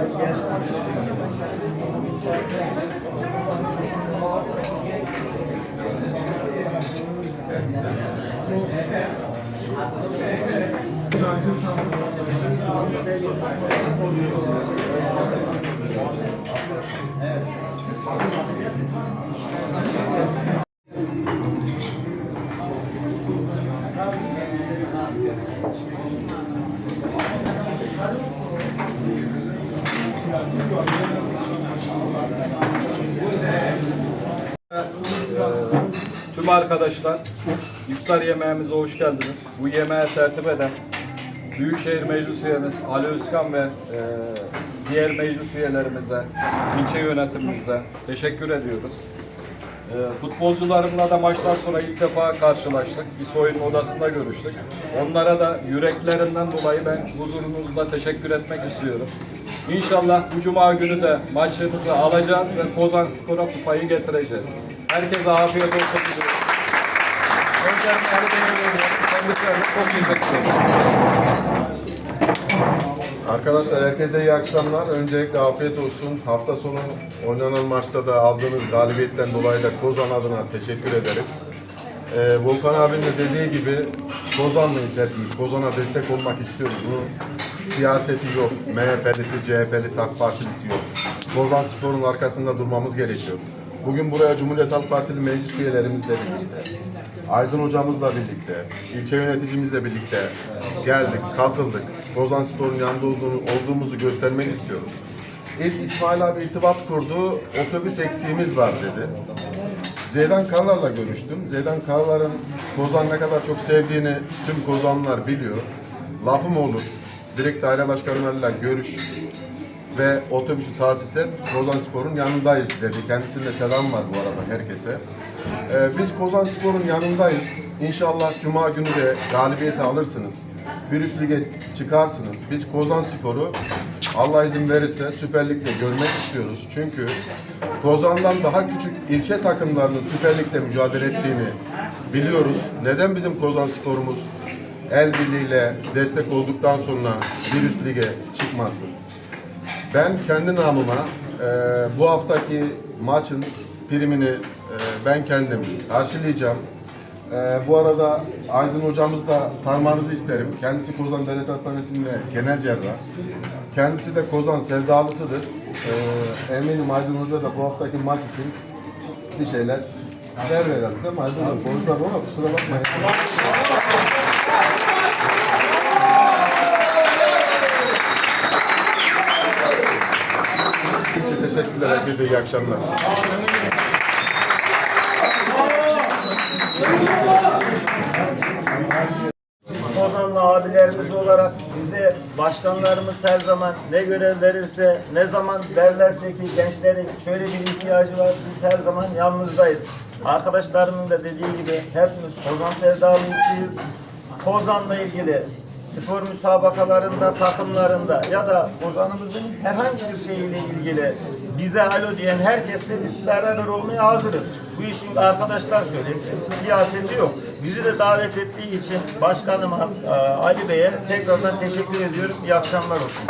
Evet. Tüm arkadaşlar iftar yemeğimize hoş geldiniz. Bu yemeğe tertip eden Büyükşehir Meclis Üyemiz Ali Özkan ve e, diğer meclis üyelerimize, ilçe yönetimimize teşekkür ediyoruz. E, futbolcularımla da maçtan sonra ilk defa karşılaştık. Bir soyunma odasında görüştük. Onlara da yüreklerinden dolayı ben huzurunuzla teşekkür etmek istiyorum. İnşallah bu cuma günü de maçımızı alacağız ve Kozan Spor'a kupayı getireceğiz. Herkese afiyet olsun diliyorum. Öncelikle Ali teşekkür ederim. Arkadaşlar herkese iyi akşamlar. Öncelikle afiyet olsun. Hafta sonu oynanan maçta da aldığınız galibiyetten dolayı da Kozan adına teşekkür ederiz. Ee, Volkan abinin de dediği gibi Kozanlıyız hepimiz. Kozan'a destek olmak istiyoruz. Bunun siyaseti yok. MHP'lisi, CHP'lisi, AK Partilisi yok. Kozan Spor'un arkasında durmamız gerekiyor. Bugün buraya Cumhuriyet Halk Partili meclis üyelerimizle birlikte, Aydın hocamızla birlikte, ilçe yöneticimizle birlikte geldik, katıldık. Kozan Spor'un yanında olduğunu, olduğumuzu göstermek istiyoruz. İlk İsmail abi irtibat kurdu, otobüs eksiğimiz var dedi. Zeydan Karlar'la görüştüm. Zeydan Karlar'ın Kozan ne kadar çok sevdiğini tüm Kozanlılar biliyor. Lafım olur. Direkt daire başkanlarıyla görüş ve otobüsü tahsis et. Kozan Spor'un yanındayız dedi. Kendisine selam var bu arada herkese. Ee, biz Kozan Spor'un yanındayız. İnşallah Cuma günü de galibiyeti alırsınız. Bir üst lige çıkarsınız. Biz Kozan Spor'u Allah izin verirse Süper Lig'de görmek istiyoruz. Çünkü Kozan'dan daha küçük ilçe takımlarının Süper Lig'de mücadele ettiğini biliyoruz. Neden bizim Kozan Spor'umuz el birliğiyle destek olduktan sonra bir üst lige çıkmasın? Ben kendi namıma e, bu haftaki maçın primini e, ben kendim karşılayacağım. E, bu arada Aydın hocamız da tanımanızı isterim. Kendisi Kozan Devlet Hastanesi'nde genel cerrah. Kendisi de Kozan sevdalısıdır. E, eminim Aydın Hoca da bu haftaki maç için bir şeyler der herhalde değil mi Aydın Hoca? Konuşmadım kusura bakmayın. Teşekkürler. Herkese iyi akşamlar. Kozanlı abilerimiz olarak bize başkanlarımız her zaman ne görev verirse, ne zaman derlerse ki gençlerin şöyle bir ihtiyacı var, biz her zaman yanınızdayız. Arkadaşlarımın da dediği gibi hepimiz Kozan sevdalısıyız. Kozan'la ilgili spor müsabakalarında, takımlarında ya da Kozan'ımızın herhangi bir şeyiyle ilgili bize alo diyen herkesle biz beraber olmaya hazırız. Bu işin arkadaşlar söyledi, siyaseti yok. Bizi de davet ettiği için başkanıma e, Ali Bey'e tekrardan teşekkür ediyorum. İyi akşamlar olsun.